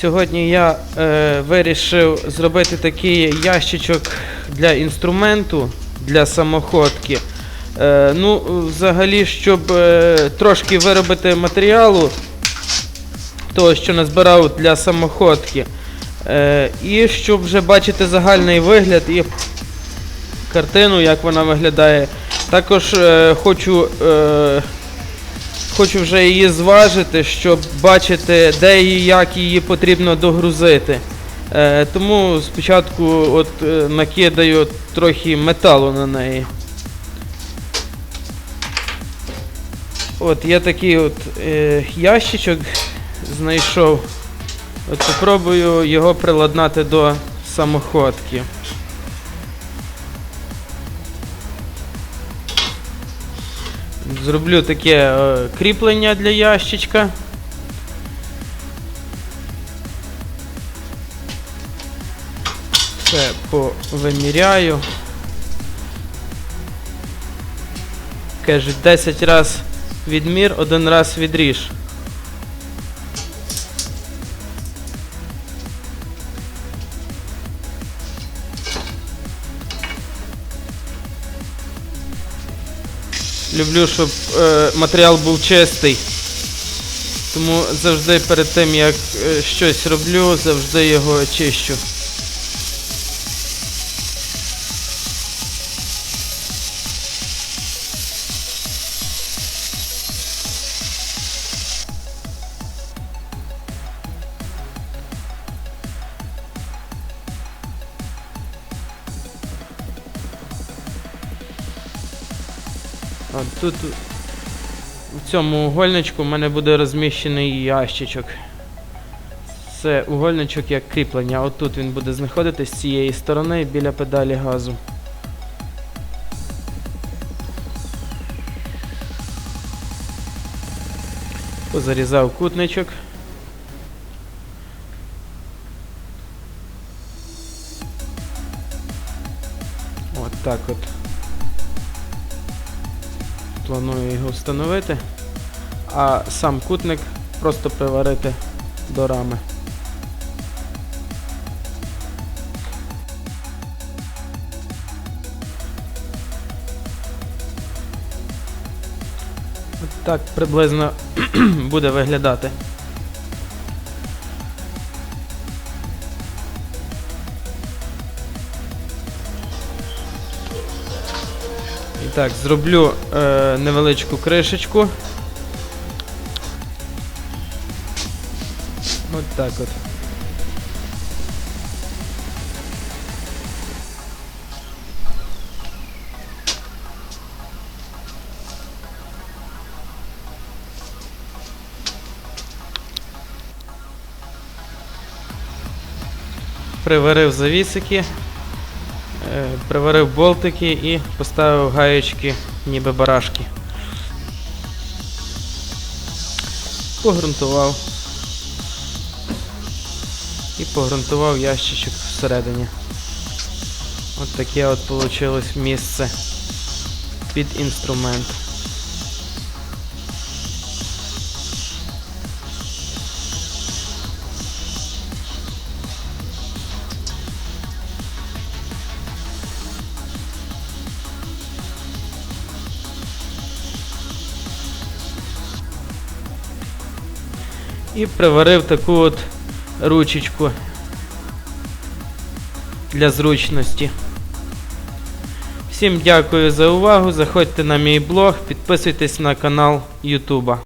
Сьогодні я е, вирішив зробити такий ящичок для інструменту для самоходки. Е, ну, взагалі, щоб е, трошки виробити матеріалу, того, що назбирав для самоходки. Е, і щоб вже бачити загальний вигляд і картину, як вона виглядає. Також е, хочу, е, хочу вже її зважити, щоб бачити, де і як її потрібно догрузити. Е, тому спочатку от, е, накидаю трохи металу на неї. От я такий от е, ящичок знайшов. От попробую його приладнати до самоходки. Зроблю таке е, кріплення для ящичка. Все повиміряю. Кажуть, 10 раз відмір, один раз відріж. Люблю, щоб е, матеріал був чистий. Тому завжди перед тим, як е, щось роблю, завжди його очищу. От тут в цьому угольничку в мене буде розміщений ящичок. Це угольничок як кріплення. От тут він буде знаходитись з цієї сторони біля педалі газу. Позарізав кутничок. От так от. Планую його встановити, а сам кутник просто приварити до рами. Так приблизно буде виглядати. І так, зроблю е, невеличку кришечку. От так от. Приварив завісики. Е, Приварив болтики і поставив гаєчки, ніби барашки. Погрунтував. І погрунтував ящичок всередині. От таке от вийшло місце під інструмент. І приварив таку от ручечку для зручності. Всім дякую за увагу. Заходьте на мій блог, підписуйтесь на канал Ютуба.